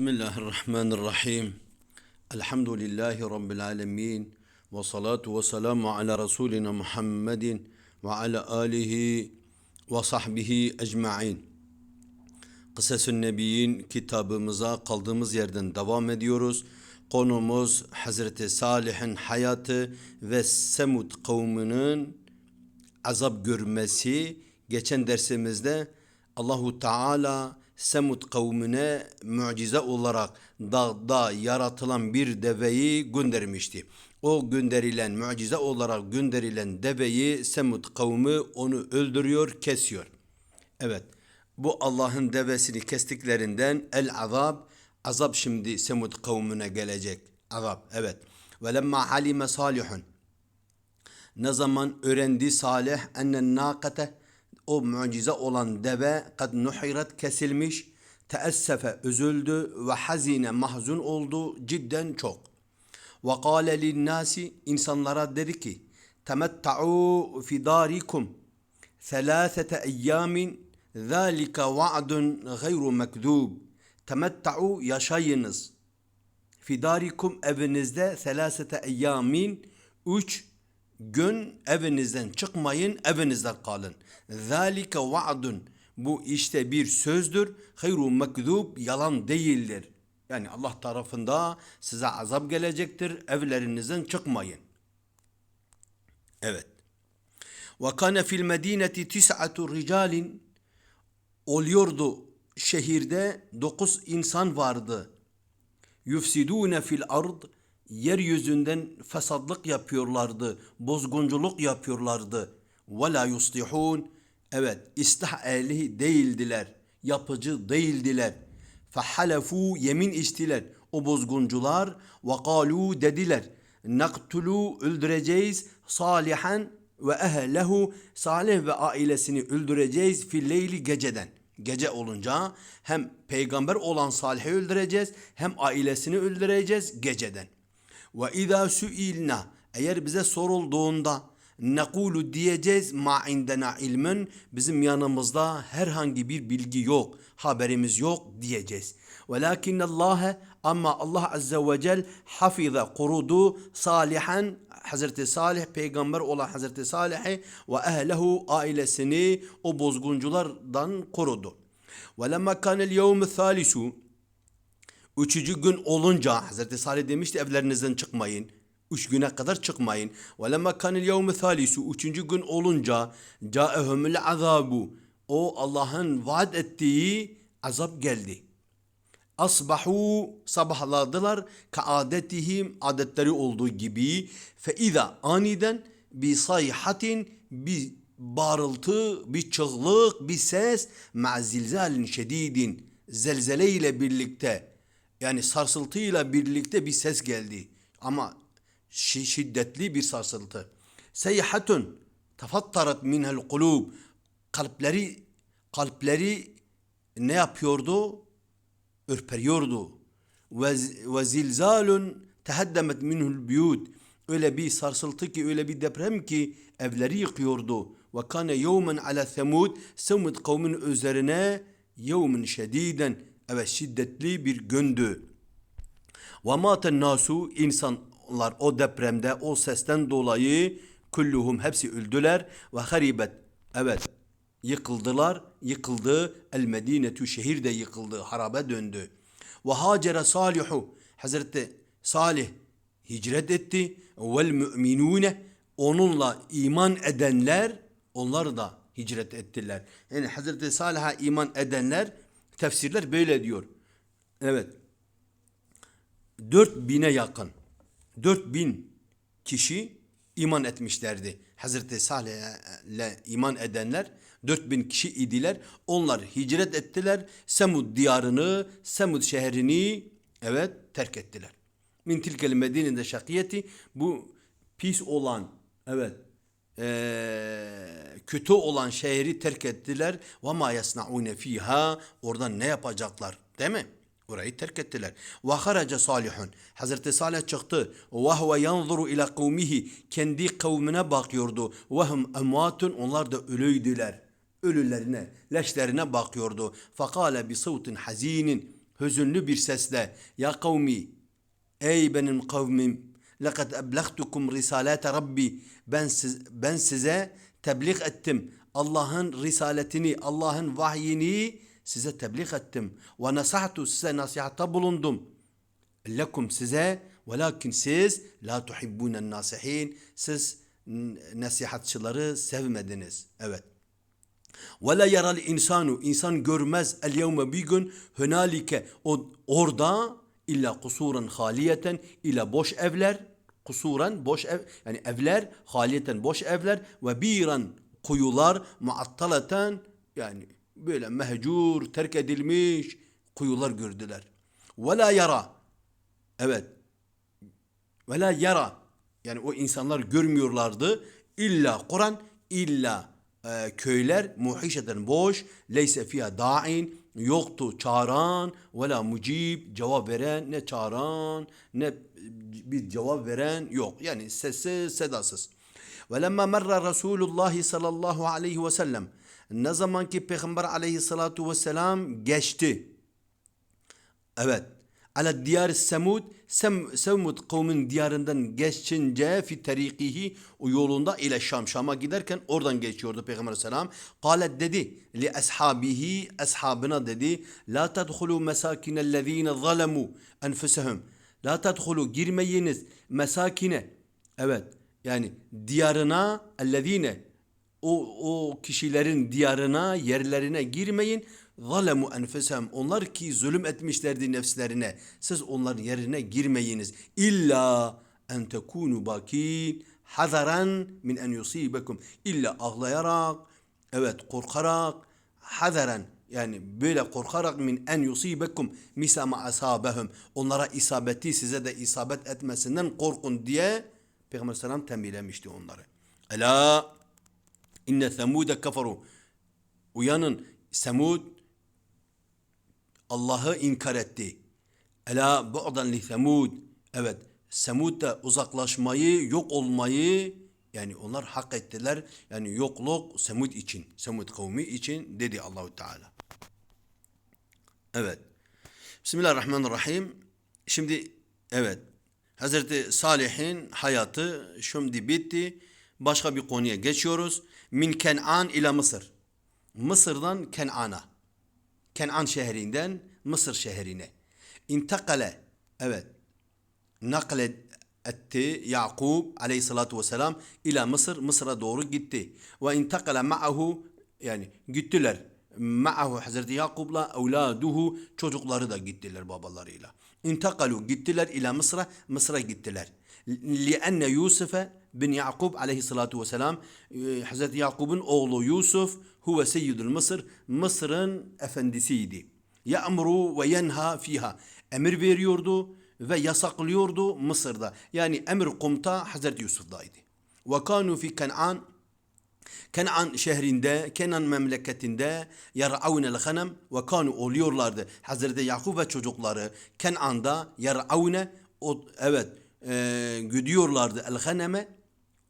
Bismillahirrahmanirrahim. Elhamdülillahi Rabbil alemin. Ve salatu ve selamu ala Resulina Muhammedin ve ala alihi ve sahbihi ecma'in. Kısasün Nebiyin kitabımıza kaldığımız yerden devam ediyoruz. Konumuz Hazreti Salih'in hayatı ve Semud kavminin azap görmesi. Geçen dersimizde Allahu Teala Semud kavmine mucize olarak dağda yaratılan bir deveyi göndermişti. O gönderilen mucize olarak gönderilen deveyi Semud kavmi onu öldürüyor, kesiyor. Evet. Bu Allah'ın devesini kestiklerinden el azab azap şimdi Semud kavmine gelecek. Azap evet. Ve lemma halime salihun ne zaman öğrendi Salih ennen nakate o mucize olan deve kad nuhirat kesilmiş teessefe üzüldü ve hazine mahzun oldu cidden çok. Ve kâle linnâsi insanlara dedi ki temetta'u fi darikum thelâthete eyyamin zâlike va'dun gayru mekdûb temetta'u yaşayınız fidarikum evinizde selasete eyyamin üç gün evinizden çıkmayın evinizde kalın. Zalike va'dun bu işte bir sözdür. Hayru mekzub yalan değildir. Yani Allah tarafında size azap gelecektir. Evlerinizden çıkmayın. Evet. Ve kana fil medineti tis'atu ricalin oluyordu şehirde dokuz insan vardı. Yufsidune fil ard yeryüzünden fesadlık yapıyorlardı, bozgunculuk yapıyorlardı. Ve la yuslihun evet istih ehli değildiler, yapıcı değildiler. Fehalefu yemin içtiler o bozguncular ve kalu dediler naktulu öldüreceğiz salihan ve ehlehu salih ve ailesini öldüreceğiz filleyli geceden. Gece olunca hem peygamber olan Salih'i öldüreceğiz hem ailesini öldüreceğiz geceden. Ve izâ suilna eğer bize sorulduğunda nekulu diyeceğiz ma indena ilmin bizim yanımızda herhangi bir bilgi yok haberimiz yok diyeceğiz. Velakin Allah ama Allah azze ve cel hafiza kurudu salihan Hazreti Salih peygamber olan Hazreti Salih'i ve ehlehu ailesini o bozgunculardan korudu. Ve lemma kanel yevmü thalisu Üçüncü gün olunca Hazreti Salih demişti evlerinizden çıkmayın. Üç güne kadar çıkmayın. Ve lemma kanel yevmü thalisu Üçüncü gün olunca caehumul azabu O Allah'ın vaat ettiği azap geldi. Asbahu sabahladılar ka adetihim adetleri olduğu gibi fe iza aniden bi sayhatin bir bağırıltı, bir çığlık, bir ses ma zilzalin şedidin zelzele ile birlikte yani sarsıltıyla birlikte bir ses geldi. Ama şiddetli bir sarsıltı. Seyhatun tefattarat minhel kulub kalpleri kalpleri ne yapıyordu? ürperiyordu. Ve, zilzalun teheddemet minhul biyut. Öyle bir sarsıltı ki öyle bir deprem ki evleri yıkıyordu. Ve kane yevmen ala semud. Semud kavmin üzerine yevmen şediden. Evet şiddetli bir gündü. Ve maten nasu insanlar o depremde o sesten dolayı kulluhum hepsi öldüler ve haribet. Evet yıkıldılar, yıkıldı. El Medinetu şehir de yıkıldı, harabe döndü. Ve hacere Salihu Hazreti Salih hicret etti. Vel müminune onunla iman edenler onlar da hicret ettiler. Yani Hazreti Salih'a iman edenler tefsirler böyle diyor. Evet. Dört bine yakın. Dört bin kişi iman etmişlerdi. Hazreti Salih'le iman edenler 4000 kişi idiler. Onlar hicret ettiler. Semud diyarını, Semud şehrini evet terk ettiler. Min tilkel medininde şakiyeti bu pis olan evet ee, kötü olan şehri terk ettiler. Ve ma yasnaune fiha oradan ne yapacaklar değil mi? Orayı terk ettiler. Ve haraca salihun. Hazreti Salih çıktı. Ve huve yanzuru ila kavmihi. Kendi kavmine bakıyordu. Ve hum emvatun. Onlar da ölüydüler. Ölülerine, leşlerine bakıyordu. Fakale bi savtin hazinin. hüzünlü bir sesle ya kavmi ey benim kavmim لَقَدْ أَبْلَغْتُكُمْ رِسَالَاتَ Rabbi ben, siz, ben size tebliğ ettim. Allah'ın risaletini, Allah'ın vahyini size tebliğ ettim. Ve nasahtu size nasihatta bulundum. Lekum size velakin siz la tuhibbunen nasihin siz n- nasihatçıları sevmediniz. Evet. Ve la yaral insanu insan görmez el yevme bir gün hönalike o orada illa kusuran haliyeten illa boş evler kusuran boş ev yani evler haliyeten boş evler ve biran kuyular muattaleten yani böyle mehcur terk edilmiş kuyular gördüler. Ve la yara evet ve la yara yani o insanlar görmüyorlardı illa Kur'an illa e, köyler muhişeten boş leyse fiha da'in yoktu çağıran ve la mucib cevap veren ne çağıran ne bir cevap veren yok yani sessiz sedasız ve lemma merra Resulullah sallallahu aleyhi ve sellem ne zaman ki Peygamber aleyhissalatu vesselam geçti Evet. Ala diyar Semud, Sem, Semud kavmin diyarından geçince fi terikihi o yolunda ile Şam. Şam'a giderken oradan geçiyordu Peygamber Aleyhisselam. Kalet dedi li ashabihi ashabına dedi la tadhulu mesakinellezine zalemu enfusehum. La tadhulu girmeyiniz mesakine. Evet. Yani diyarına ellezine o, o kişilerin diyarına, yerlerine girmeyin. Zalemu enfesem. Onlar ki zulüm etmişlerdi nefslerine. Siz onların yerine girmeyiniz. İlla en tekunu bakin hazaran min en yusibekum. İlla ağlayarak, evet korkarak, hazaran yani böyle korkarak min en yusibekum misama asabehum. Onlara isabeti size de isabet etmesinden korkun diye Peygamber Aleyhisselam tembihlemişti onları. Ela İnne semude kafaru. Uyanın Semud Allah'ı inkar etti. Ela bu'dan li semud. Evet Semud da uzaklaşmayı, yok olmayı yani onlar hak ettiler. Yani yokluk Semud için, Semud kavmi için dedi Allahu Teala. Evet. Bismillahirrahmanirrahim. Şimdi evet Hazreti Salih'in hayatı şimdi bitti. Başka bir konuya geçiyoruz. Min Ken'an ile Mısır. Mısır'dan Ken'an'a. Kenan şehrinden Mısır şehrine. İntakale. Evet. Nakle etti Yakub aleyhissalatu vesselam ila Mısır. Mısır'a doğru gitti. Ve intakale ma'ahu yani gittiler. Ma'ahu Hazreti Yakub'la evladuhu çocukları da gittiler babalarıyla. İntakalu gittiler ila Mısır'a. Mısır'a gittiler. لأن يوسف bin Yakub aleyhissalatu vesselam e, Hazreti Yakub'un oğlu Yusuf huve seyyidul Mısır Mısır'ın efendisiydi. Ya'muru ve yenha fiha emir veriyordu ve yasaklıyordu Mısır'da. Yani emir komuta Hazreti Yusuf'daydı. Ve kanu fi Ken'an Kenan şehrinde, Kenan memleketinde yar'avnel ghanem ve kanu oluyorlardı. Hazreti Yakub ve çocukları Kenan'da yar'avne o evet e, güdüyorlardı el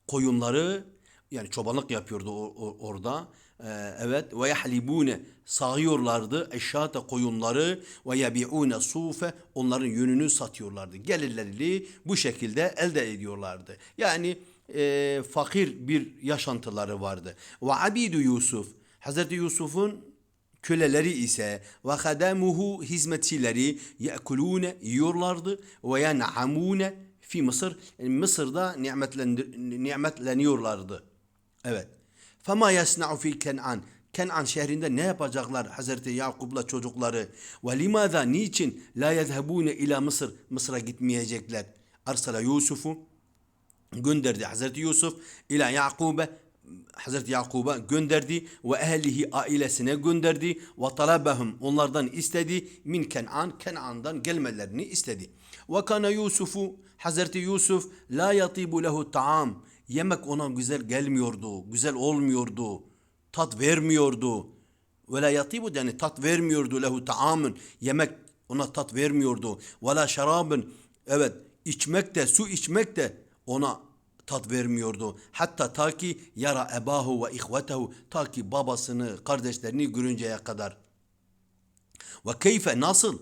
koyunları yani çobanlık yapıyordu o- o- orada. Ee, evet ve yahlibune sağıyorlardı eşyata koyunları ve yabiune sufe onların yününü satıyorlardı. Gelirleri bu şekilde elde ediyorlardı. Yani e, fakir bir yaşantıları vardı. Ve abidu Yusuf Hazreti Yusuf'un köleleri ise ve hadamuhu hizmetçileri yekulune yiyorlardı ve yen'amune fi Mısır yani Mısır'da nimetleniyorlardı. Evet. Fema yasna'u fi Kenan Kenan şehrinde ne yapacaklar Hazreti Yakub'la çocukları? Ve limaza niçin la yezhebune ila Mısır? Mısır'a gitmeyecekler. Arsala Yusuf'u gönderdi Hazreti Yusuf ila Yakub'e Hazreti Yakub'a gönderdi ve ehlihi ailesine gönderdi ve talabahum onlardan istedi min Kenan Kenan'dan gelmelerini istedi. Ve kana Yusufu Hazreti Yusuf la yatibu lehu taam yemek ona güzel gelmiyordu, güzel olmuyordu, tat vermiyordu. Ve la yatibu yani tat vermiyordu lehu taamun yemek ona tat vermiyordu. Ve la şarabın evet içmek de su içmek de ona tat vermiyordu. Hatta ta ki yara ebahu ve ihvetehu ta ki babasını, kardeşlerini görünceye kadar. Ve keyfe nasıl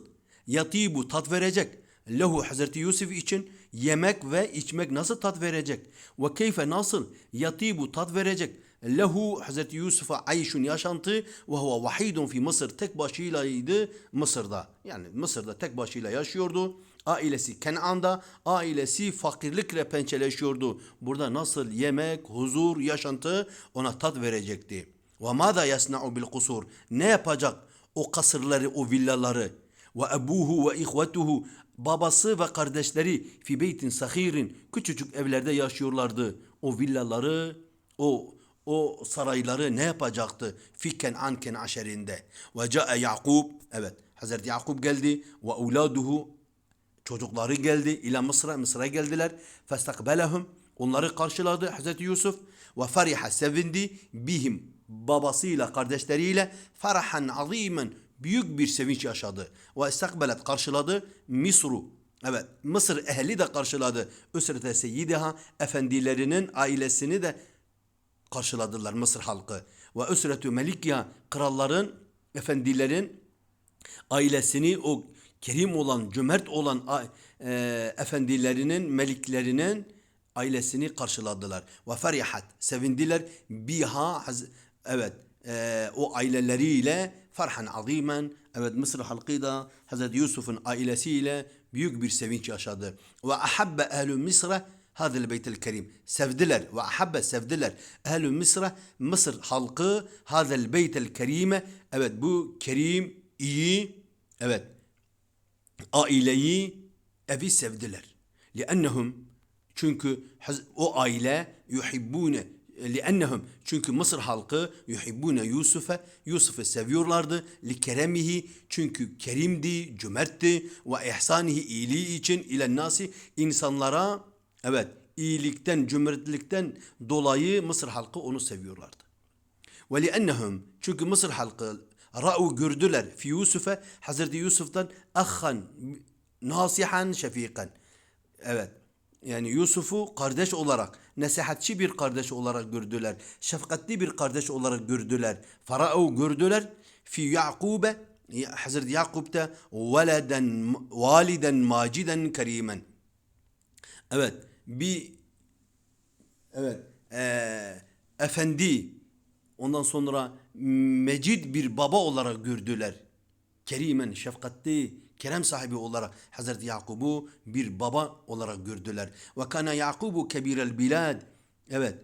yatibu tat verecek. Lehu Hazreti Yusuf için yemek ve içmek nasıl tat verecek? Ve keyfe nasıl yatibu tat verecek? Lehu Hazreti Yusuf'a ayşun yaşantı ve huve vahidun fi Mısır tek başıylaydı Mısır'da. Yani Mısır'da tek başıyla yaşıyordu. Ailesi Kenan'da, ailesi fakirlikle pençeleşiyordu. Burada nasıl yemek, huzur, yaşantı ona tat verecekti. Ve mada yasna'u bil kusur? Ne yapacak o kasırları, o villaları? Ve ebuhu ve ihvetuhu babası ve kardeşleri fi beytin sahirin küçücük evlerde yaşıyorlardı. O villaları, o o sarayları ne yapacaktı? Fi Kenan Kenaşerinde. Ve ca'e Yakub, evet Hazreti Yakub geldi ve evladuhu çocukları geldi ila Mısır'a Mısır'a geldiler. Festakbelehum onları karşıladı Hazreti Yusuf ve fariha sevindi bihim babasıyla kardeşleriyle farahan azimen büyük bir sevinç yaşadı. Ve istakbelet karşıladı Misru. Evet Mısır ehli de karşıladı. Üsrete seyyidiha efendilerinin ailesini de karşıladılar Mısır halkı. Ve üsretü melikya kralların, efendilerin ailesini o kerim olan, cömert olan e, efendilerinin, meliklerinin ailesini karşıladılar. Ve ferihat, sevindiler. Biha, evet, e, o aileleriyle Farhan azimen. Evet Mısır halkıyla Hazreti Yusuf'un ailesiyle büyük bir sevinç yaşadı. Ve ahabbe ehlü Mısır'a hadil beytil kerim. Sevdiler ve ahabbe sevdiler. Ehlü Mısır'a Mısır halkı hadil beytil kerime. Evet bu kerim iyi. Evet aileyi evi sevdiler. Liannehum çünkü o aile yuhibbune لأنهم çünkü Mısır halkı yuhibbune Yusuf'e Yusuf'u seviyorlardı li keremihi çünkü kerimdi, cömertti ve ihsanihi iyiliği için ile nasi insanlara evet iyilikten, cömertlikten dolayı Mısır halkı onu seviyorlardı. Ve li'ennehum çünkü Mısır halkı ra'u gördüler fi Yusuf'e Hazreti Yusuf'tan ahhan nasihan şefikan. Evet. Yani Yusuf'u kardeş olarak, nasihatçi bir kardeş olarak gördüler. Şefkatli bir kardeş olarak gördüler. Fara'u gördüler fi Yakub'e Hazreti Yakub'da veleden validen maciden kerimen. Evet. Bir Evet. eee, efendi ondan sonra mecid bir baba olarak gördüler. Kerimen, şefkatli, kerem sahibi olarak Hazreti Yakub'u bir baba olarak gördüler. Ve kana Yakubu kebirel bilad. Evet.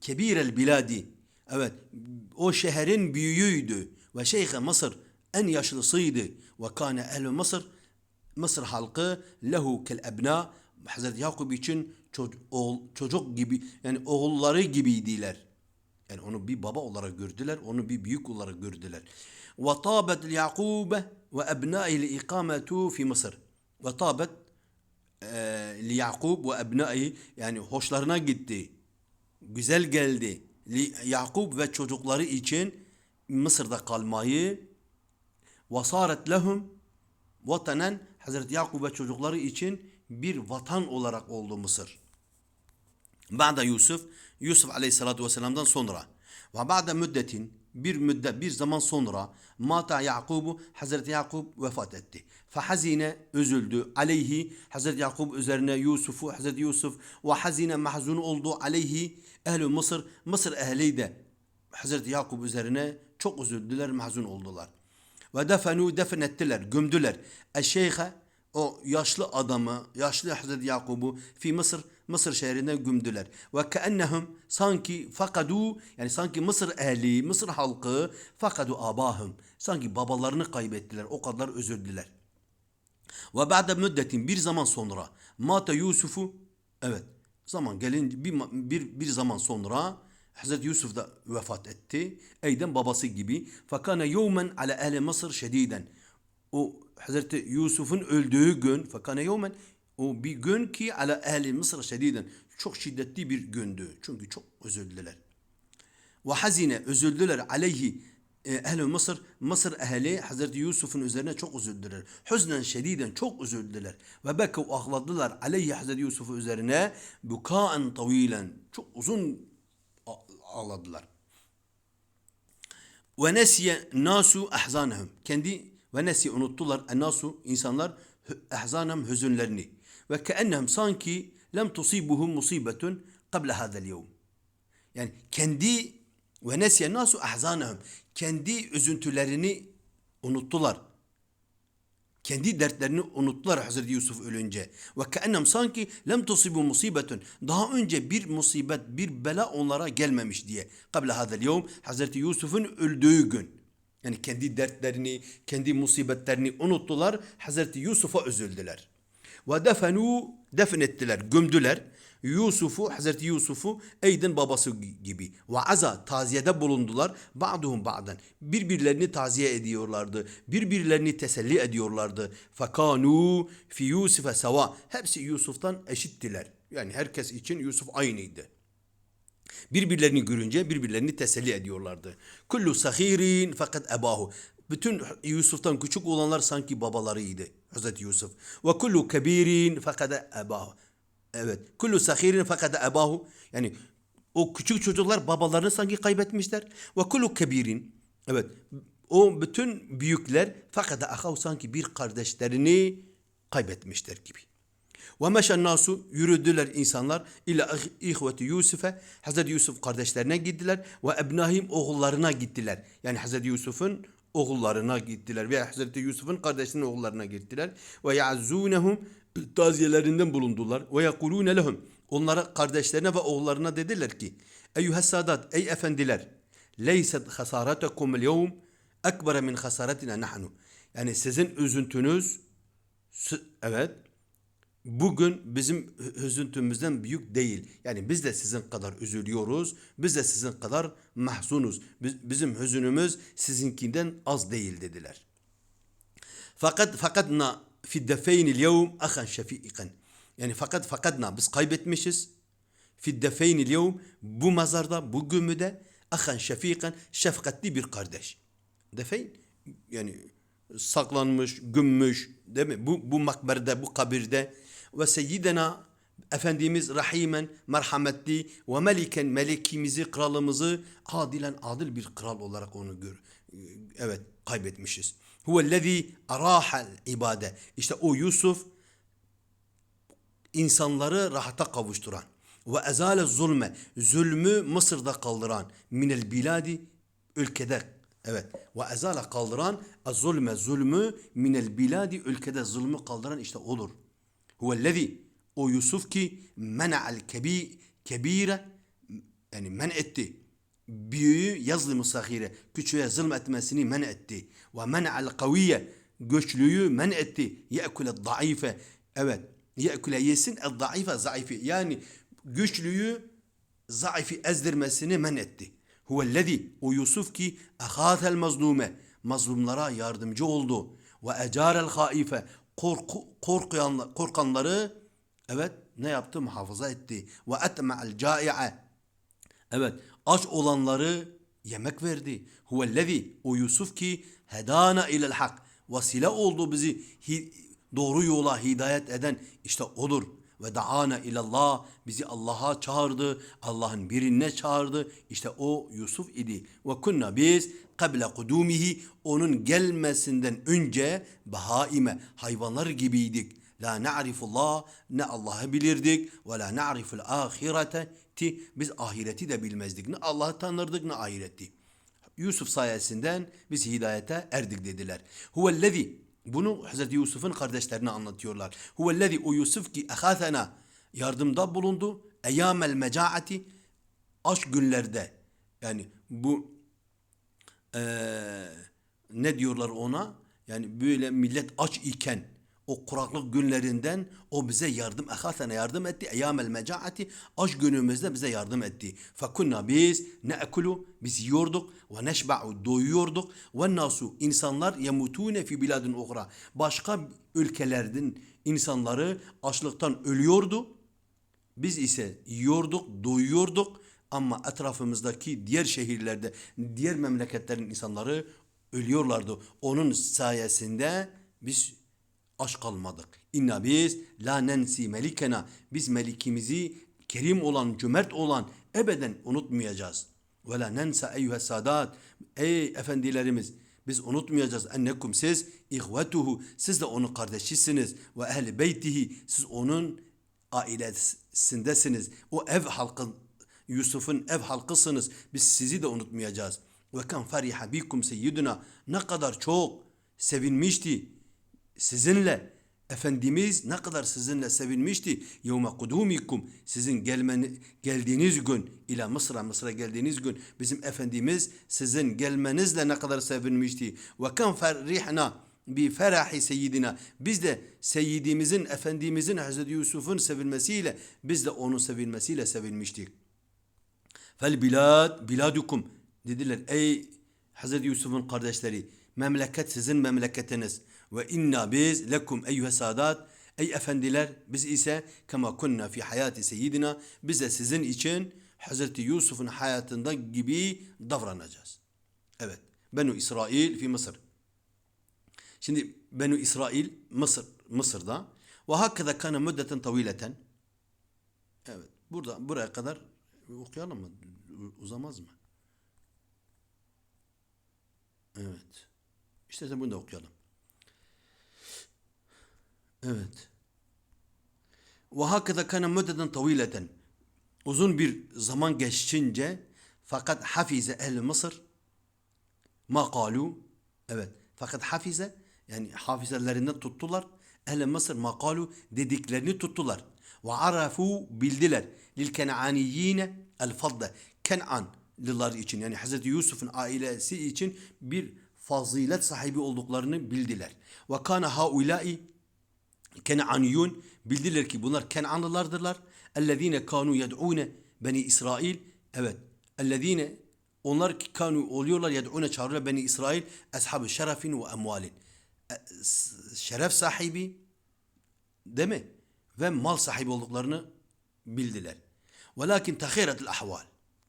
Kebirel biladi. Evet. O şehrin büyüğüydü. Ve şeyhe Mısır en yaşlısıydı. Ve kana ehl Mısır Mısır halkı lehu kel ebna Hazreti Yakup için çocuk, çocuk gibi yani oğulları gibiydiler. Yani onu bir baba olarak gördüler, onu bir büyük olarak gördüler. Ebnaihi ikametu fi Mısır. Ve tabet li Yakub ve ebnaihi yani hoşlarına gitti. Güzel geldi. Yakub ve çocukları için Mısır'da kalmayı ve saret lehum vatanen Hazreti Yakub ve çocukları için bir vatan olarak oldu Mısır. Ba'da Yusuf, Yusuf aleyhissalatu vesselam'dan sonra ve ba'da müddetin bir müddet bir zaman sonra mata Yakubu Hazreti Yakub vefat etti. Fehazine üzüldü aleyhi Hazreti Yakub üzerine Yusuf'u Hazreti Yusuf ve hazine mahzun oldu aleyhi ehli Mısır Mısır ehli de Hazreti Yakub üzerine çok üzüldüler mahzun oldular. Ve defenu defnettiler gömdüler. Eşşeyhe o yaşlı adamı, yaşlı Hazreti Yakub'u fi Mısır, Mısır şehrinde gömdüler. Ve keennehum sanki fakadu yani sanki Mısır ehli, Mısır halkı fakadu abahum. Sanki babalarını kaybettiler. O kadar özürdüler. Ve ba'de müddetin bir zaman sonra mata Yusuf'u evet zaman gelin bir, bir, bir zaman sonra Hazreti Yusuf da vefat etti. Eyden babası gibi. Fakane yevmen ala ehli Mısır şediden. O Hazreti Yusuf'un öldüğü gün fakane yevmen o bir gün ki ala ehli Mısır şediden. Çok şiddetli bir gündü. Çünkü çok üzüldüler. Ve hazine üzüldüler aleyhi e, ehli Mısır, Mısır ehli Hazreti Yusuf'un üzerine çok üzüldüler. Hüznen şediden çok üzüldüler. Ve bekev ağladılar aleyhi Hazreti Yusuf üzerine bukaen tavilen. Çok uzun ağladılar. Ve nesiye nasu ahzanehum. Kendi Ve nesi unuttular ennasu insanlar ehzanem hüzünlerini. Ve keennem sanki lem tusibuhum musibetun qabla hadal yevm. Yani kendi ve nesiye nasu ahzanehum. Kendi üzüntülerini unuttular. Kendi dertlerini unuttular Hazreti Yusuf ölünce. Ve keennem sanki lem tusibu musibetun. Daha önce bir musibet, bir bela onlara gelmemiş diye. Kabla hadel yevm Hazreti Yusuf'un öldüğü gün. Yani kendi dertlerini, kendi musibetlerini unuttular. Hazreti Yusuf'a üzüldüler. Ve defenu defnettiler, gömdüler. Yusuf'u, Hazreti Yusuf'u Eydin babası gibi. Ve aza taziyede bulundular. Ba'duhum ba'dan. Birbirlerini taziye ediyorlardı. Birbirlerini teselli ediyorlardı. Fakanu fi Yusuf'e seva. Hepsi Yusuf'tan eşittiler. Yani herkes için Yusuf aynıydı. Birbirlerini görünce birbirlerini teselli ediyorlardı. Kullu sahirin fakat ebahu. Bütün Yusuf'tan küçük olanlar sanki babalarıydı. Hazreti Yusuf. Ve kullu kebirin fakat ebahu. Evet. Kullu sahirin fakat ebahu. Yani o küçük çocuklar babalarını sanki kaybetmişler. Ve kullu kebirin. Evet. O bütün büyükler fakat ahav sanki bir kardeşlerini kaybetmişler gibi. Ve meşen nasu yürüdüler insanlar ila ihveti Yusuf'e Hazreti Yusuf kardeşlerine gittiler ve ebnahim oğullarına gittiler. Yani Hazreti Yusuf'un oğullarına gittiler ve Hazreti Yusuf'un kardeşinin oğullarına gittiler. Ve ya'zunhum taziyelerinden bulundular. Ve yekulune lehum. Onlara kardeşlerine ve oğullarına dediler ki eyyuhes sadat ey efendiler leyset hasaratukum el yevm ekbere min hasaretina nahnu. Yani sizin üzüntünüz evet bugün bizim üzüntümüzden büyük değil. Yani biz de sizin kadar üzülüyoruz. Biz de sizin kadar mahzunuz. Biz, bizim hüzünümüz sizinkinden az değil dediler. Fakat fakadna fi defeynil yevm ahan şefiiken. Yani fakat fakadna biz kaybetmişiz. Fi defeynil yevm bu mazarda bu gömüde ahan şefiiken şefkatli bir kardeş. Defeyn yani saklanmış, gömmüş değil mi? Bu, bu makberde, bu kabirde ve seyyidena Efendimiz rahimen, merhametli ve meliken melekimizi, kralımızı adilen adil bir kral olarak onu gör. Evet kaybetmişiz. Huvellezî arahal ibade. İşte o Yusuf insanları rahata kavuşturan ve ezale zulme zulmü Mısır'da kaldıran minel biladi ülkede evet ve ezale kaldıran zulme zulmü minel biladi ülkede zulmü kaldıran işte odur. Huvellezî o Yusuf ki mena'al kebi, kebire yani men etti. Büyüğü yazlimı sahire. Küçüğe zulmetmesini men etti. Ve mena'al kaviye güçlüyü men etti. Ye'kule zayıfe. Evet. Ye'kule yesin el zayıfe zayıfi. Yani güçlüyü zayıfi ezdirmesini men etti. Huvellezî o Yusuf ki ehâtel mazlume mazlumlara yardımcı oldu. Ve ecarel haife korku, korkuyan, korkanları evet ne yaptı? Muhafaza etti. Ve etme'el cai'e evet aç olanları yemek verdi. Huvellezî o Yusuf ki hedana ilel hak vasile oldu bizi doğru yola hidayet eden işte odur. Ve daana ilallah bizi Allah'a çağırdı. Allah'ın birine çağırdı. İşte o Yusuf idi. Ve kunna biz kable kudumihi onun gelmesinden önce bahaime hayvanlar gibiydik. La na'rifullah ne Allah'ı bilirdik ve la na'riful ahirete biz ahireti de bilmezdik. Ne Allah'ı tanırdık ne ahireti. Yusuf sayesinden biz hidayete erdik dediler. Huvellezî bunu Hazreti Yusuf'un kardeşlerine anlatıyorlar. Huvellezî o Yusuf ki ehâthena yardımda bulundu. Eyyâmel mecaati aç günlerde yani bu eee, ne diyorlar ona? Yani böyle millet aç iken o kuraklık günlerinden o bize yardım ehâthena yardım etti. Eyyâmel mecaati aç günümüzde bize yardım etti. Fekunna biz ne'ekulu biz yiyorduk ve neşba'u doyuyorduk ve nasu insanlar yemutune fi biladin uğra. Başka ülkelerden insanları açlıktan ölüyordu. Biz ise yiyorduk, doyuyorduk ama etrafımızdaki diğer şehirlerde, diğer memleketlerin insanları ölüyorlardı. Onun sayesinde biz aç kalmadık. İnna biz la nensi melikena. Biz melikimizi kerim olan, cömert olan ebeden unutmayacağız. Ve la nensa eyyühe sadat. Ey efendilerimiz Biz unutmayacağız ennekum siz ihvetuhu siz de onun kardeşisiniz ve ehli beytihi siz onun ailesindesiniz. O ev halkı Yusuf'un ev halkısınız. Biz sizi de unutmayacağız. Ve kan fariha bikum seyyiduna ne kadar çok sevinmişti sizinle. Efendimiz ne kadar sizinle sevinmişti. Yevme kudumikum sizin gelmeni, geldiğiniz gün ila Mısır'a Mısır'a geldiğiniz gün bizim Efendimiz sizin gelmenizle ne kadar sevinmişti. Ve kan ferihna bi ferahi seyyidina biz de seyyidimizin Efendimizin Hazreti Yusuf'un sevilmesiyle biz de onun sevilmesiyle sevinmiştik. Fel bilad biladukum dediler ey Hazreti Yusuf'un kardeşleri memleket sizin memleketiniz ve inna biz lekum eyyühe sadat ey efendiler biz ise kema kunna fi hayati seyyidina biz de sizin için Hazreti Yusuf'un hayatında gibi davranacağız. Evet. Benu İsrail fi Mısır. Şimdi Benu İsrail Mısır Mısır'da ve hakeza kana müddeten tavileten. Evet. Burada buraya kadar okuyalım mı? Uzamaz mı? Evet. İşte bunu da okuyalım. Evet. Ve hakeza kana müddeten tavileten. Uzun bir zaman geçince fakat hafize ehli Mısır ma kalu evet fakat hafize yani hafizelerinden tuttular ehli Mısır ma kalu dediklerini tuttular ve arafu bildiler lil kenaniyine el fadda Kenanlılar için yani Hazreti Yusuf'un ailesi için bir fazilet sahibi olduklarını bildiler. Ve kana haulai Kenaniyun bildiler ki bunlar Kenanlılardırlar. Ellezine kanu yed'une Beni İsrail. Evet. Ellezine onlar kanu oluyorlar yed'une çağırıyorlar Beni İsrail. Ashab-ı şerefin ve emvalin. E, Şeref sahibi değil mi? Ve mal sahibi olduklarını bildiler. Velakin tehiretul ahval.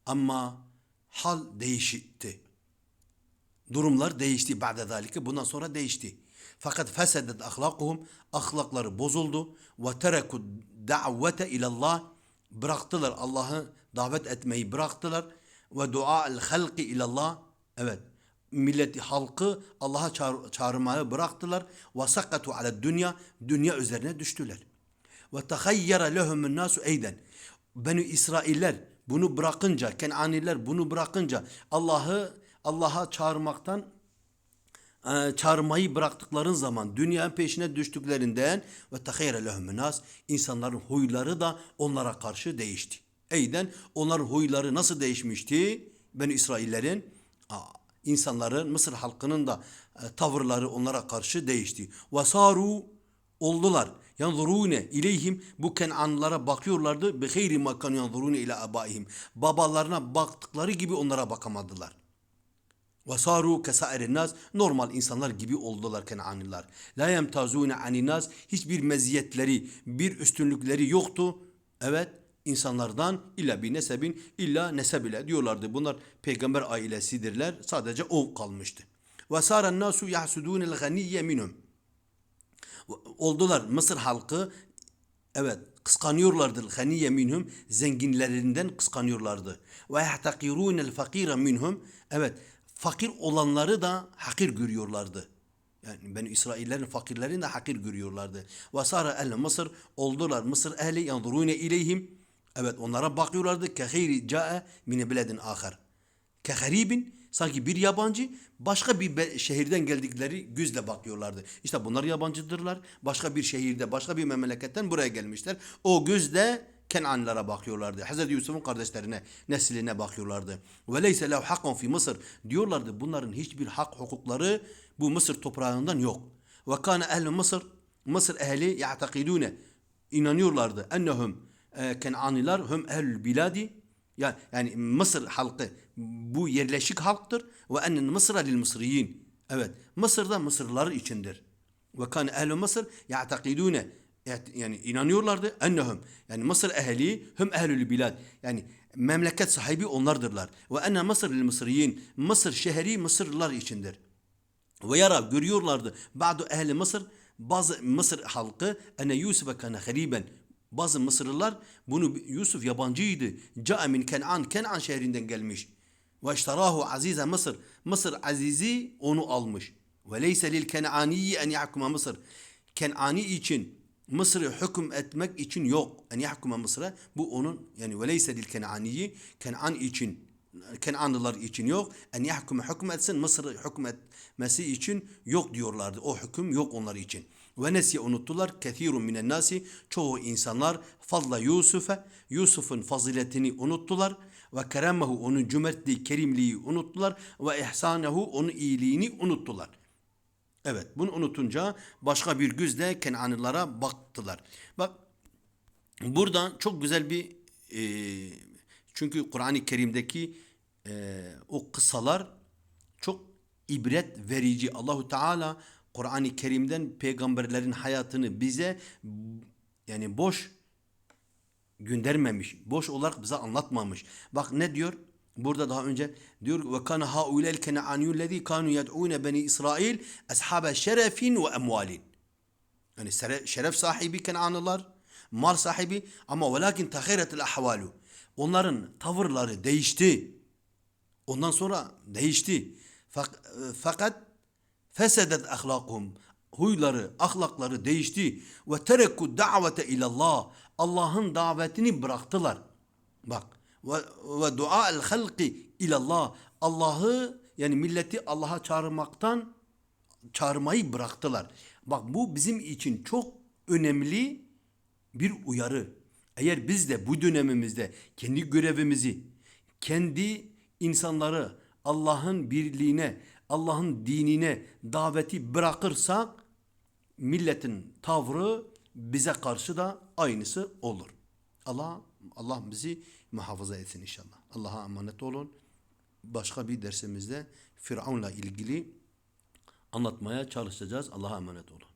Ama hal değişti. Durumlar değişti ba'de zalike. Bundan sonra değişti. Fakat fesedet ahlakuhum ahlakları bozuldu. Ve tereku davete ilallah bıraktılar Allah'ı davet etmeyi bıraktılar. Ve dua el halqi ilallah evet. Milleti halkı Allah'a çağır, çağırmaya bıraktılar. Ve sakatu ala dünya dünya üzerine düştüler. Ve tehayyara lehumun nasu eyden. Beni İsrailler bunu bırakınca Kenaniler bunu bırakınca Allah'ı Allah'a çağırmaktan e, çağırmayı bıraktıkların zaman dünyanın peşine düştüklerinden ve tehayre lehum insanların huyları da onlara karşı değişti. Eyden onların huyları nasıl değişmişti? Ben İsraillerin insanların Mısır halkının da e, tavırları onlara karşı değişti. Vasaru oldular. Yanzurune ileyhim bu Kenanlılara bakıyorlardı. Bi hayri ma kan yanzurune ila abaihim. Babalarına baktıkları gibi onlara bakamadılar. Ve saru kesairi nas normal insanlar gibi oldular Kenanlılar. La yemtazune anin nas hiçbir meziyetleri, bir üstünlükleri yoktu. Evet insanlardan illa bir nesebin illa neseb ile diyorlardı. Bunlar peygamber ailesidirler. Sadece o kalmıştı. Ve saran nasu yahsudunel ganiyye minhum. Oldular Mısır halkı evet kıskanıyorlardı. Ganiye minhum zenginlerinden kıskanıyorlardı. Ve yahtakirunel fakire minhum evet fakir olanları da hakir görüyorlardı. Yani ben İsraillerin fakirlerini de hakir görüyorlardı. Ve sara ehl Mısır oldular Mısır ehli yanzurune ileyhim. Evet onlara bakıyorlardı. Ke hayri ca'e min biledin ahar. Ke garibin sanki bir yabancı başka bir şehirden geldikleri gözle bakıyorlardı. İşte bunlar yabancıdırlar. Başka bir şehirde, başka bir memleketten buraya gelmişler. O gözle Kenanlılara bakıyorlardı. Hazreti Yusuf'un kardeşlerine, nesline bakıyorlardı. Ve leyse lehu hakkun fi Mısır. Diyorlardı bunların hiçbir hak hukukları bu Mısır toprağından yok. Ve kana ehli Mısır, Mısır ehli ya'takidune. inanıyorlardı. Ennehum e, Kenaniler hum ehlül biladi yani, yani Mısır halkı bu yerleşik halktır ve ennen Mısır'a lil Mısriyin. Evet. Mısır'da Mısırlılar içindir. Ve kan ehli Mısır ya'takidune yani inanıyorlardı ennehum yani Mısır ehli hum ehlül bilad yani memleket sahibi onlardırlar ve enne Mısır lil Mısriyin Mısır şehri Mısırlılar içindir ve yara görüyorlardı bazı ehli Mısır bazı Mısır halkı enne Yusuf'a kana hariben bazı Mısırlılar bunu Yusuf yabancıydı. Ca'a min Kenan, Kenan şehrinden gelmiş. Ve iştarahu azize Mısır. Mısır azizi onu almış. Ve leyse lil ken'aniyi en yahkuma Mısır. Ken'ani için Mısır'ı hüküm etmek için yok. En yahkuma Mısır'a bu onun yani ve leyse lil ken'aniyi Ken'an için Kenanlılar için yok. En yahkume hüküm etsin Mısır'ı hükmetmesi için yok diyorlardı. O hüküm yok onlar için. Ve nesiye unuttular. Kethirun minen nasi. Çoğu insanlar fazla Yusuf'e Yusuf'un faziletini unuttular. Ve keremehu onun cömertliği, kerimliği unuttular. Ve ihsanehu onun iyiliğini unuttular. Evet bunu unutunca başka bir gözle Kenanlılara baktılar. Bak burada çok güzel bir e, çünkü Kur'an-ı Kerim'deki e, o kıssalar çok ibret verici. Allahu Teala Kur'an-ı Kerim'den peygamberlerin hayatını bize yani boş göndermemiş. Boş olarak bize anlatmamış. Bak ne diyor? Burada daha önce diyor ve kana haulel kenaniyun lezi kanu yed'un beni İsrail ashabe şerefin ve emvalin. Yani şeref sahibi Kenanlılar, mal sahibi ama velakin tahiretel ahvalu. Onların tavırları değişti. Ondan sonra değişti. Fak- Fakat fesedet ahlakuhum. Huyları, ahlakları değişti. Ve tereku davete ilallah. Allah'ın davetini bıraktılar. Bak. Ve, ve dua el halki ilallah. Allah'ı yani milleti Allah'a çağırmaktan çağırmayı bıraktılar. Bak bu bizim için çok önemli bir uyarı. Eğer biz de bu dönemimizde kendi görevimizi, kendi insanları Allah'ın birliğine, Allah'ın dinine daveti bırakırsak milletin tavrı bize karşı da aynısı olur. Allah Allah bizi muhafaza etsin inşallah. Allah'a emanet olun. Başka bir dersimizde Firavun'la ilgili anlatmaya çalışacağız. Allah'a emanet olun.